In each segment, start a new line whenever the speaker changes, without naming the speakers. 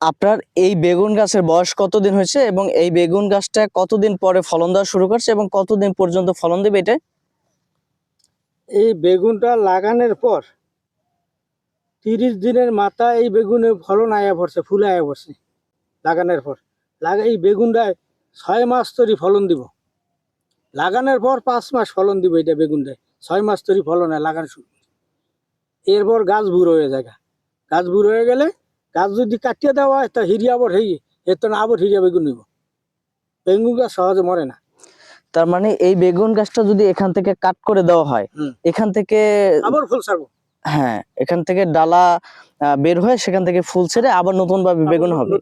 আপনার এই বেগুন গাছের বয়স কতদিন হয়েছে এবং এই বেগুন গাছটা কতদিন পরে ফলন দেওয়া শুরু করছে এবং কতদিন পর্যন্ত ফলন দেবে এটা?
এই বেগুনটা লাগানোর পর তিরিশ দিনের মাথা এই বেগুনে ফলন আয়া পড়ছে, ফুল আয়া পড়ছে লাগানোর পর। লাগা এই বেগুনটায় ছয় মাস তরি ফলন দিব। লাগানোর পর পাঁচ মাস ফলন দিব এটা বেগুনটায়। ছয় মাস তরি ফলন হয় লাগানো শুরু এরপর গাছ বুড়ো হয়ে যায়। গাছ বুড়ো হয়ে গেলে গাছ যদি কাটিয়ে দেওয়া হয় তা হিরিয়া আবার হয়ে এর তো আবার হিরিয়া বেগুন নিব বেগুন গাছ সহজে মরে না।
তার মানে এই বেগুন গাছটা যদি এখান থেকে কাট করে দেওয়া হয় এখান থেকে
আবার ফুল ছাড়বো।
হ্যাঁ এখান থেকে ডালা বের হয়ে সেখান থেকে ফুল ছেড়ে আবার নতুন ভাবে বেগুন হবে।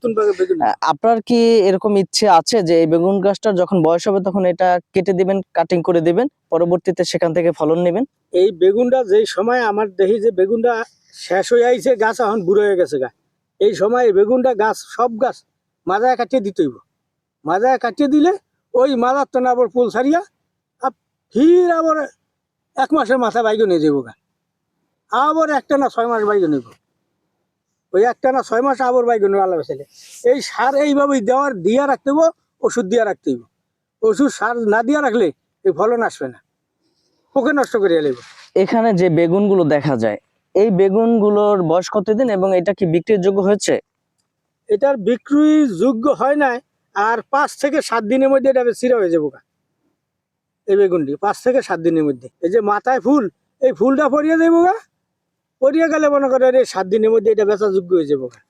আপনার কি এরকম ইচ্ছে আছে যে এই বেগুন গাছটার যখন বয়স হবে তখন এটা কেটে দিবেন কাটিং করে দিবেন পরবর্তীতে সেখান থেকে ফলন নেবেন?
এই বেগুনটা যেই সময় আমার দেখি যে বেগুনটা শেষ হয়ে আইছে গাছ এখন বুড়ো হয়ে গেছে গা। এই সময় বেগুনটা গাছ, সব গাছ মাজায় কাটিয়ে দিতে হইব। মাজায় কাটিয়ে দিলে ওই মাজার তো আবার ফুল ছাড়িয়া আর ফির আবার এক মাসের মাথা বাইকে নিয়ে যাব গা। আবার একটা না ছয় মাস বাইকে নেব। ওই একটা না ছয় মাস আবার বাইকে নেব আল্লাহ ছেলে এই সার এইভাবেই দেওয়ার, দিয়া রাখতে হইব, ওষুধ দিয়া রাখতে হইব। ওষুধ সার না দিয়া রাখলে এই ফলন আসবে না। পোকে নষ্ট করিয়া লাগবে
এখানে যে বেগুনগুলো দেখা যায় এই বেগুনগুলোর বয়স কতদিন এবং এটা কি বিক্রির যোগ্য হয়েছে?
এটার বিক্রি যোগ্য হয় নাই, আর পাঁচ থেকে সাত দিনের মধ্যে এটা চিরা হয়ে যাব এই বেগুনটি, পাঁচ থেকে সাত দিনের মধ্যে। এই যে মাথায় ফুল, এই ফুলটা পরিয়ে দেবো গা। পরিয়ে গেলে মনে করেন এই সাত দিনের মধ্যে এটা বেচা যোগ্য হয়ে যাব গা।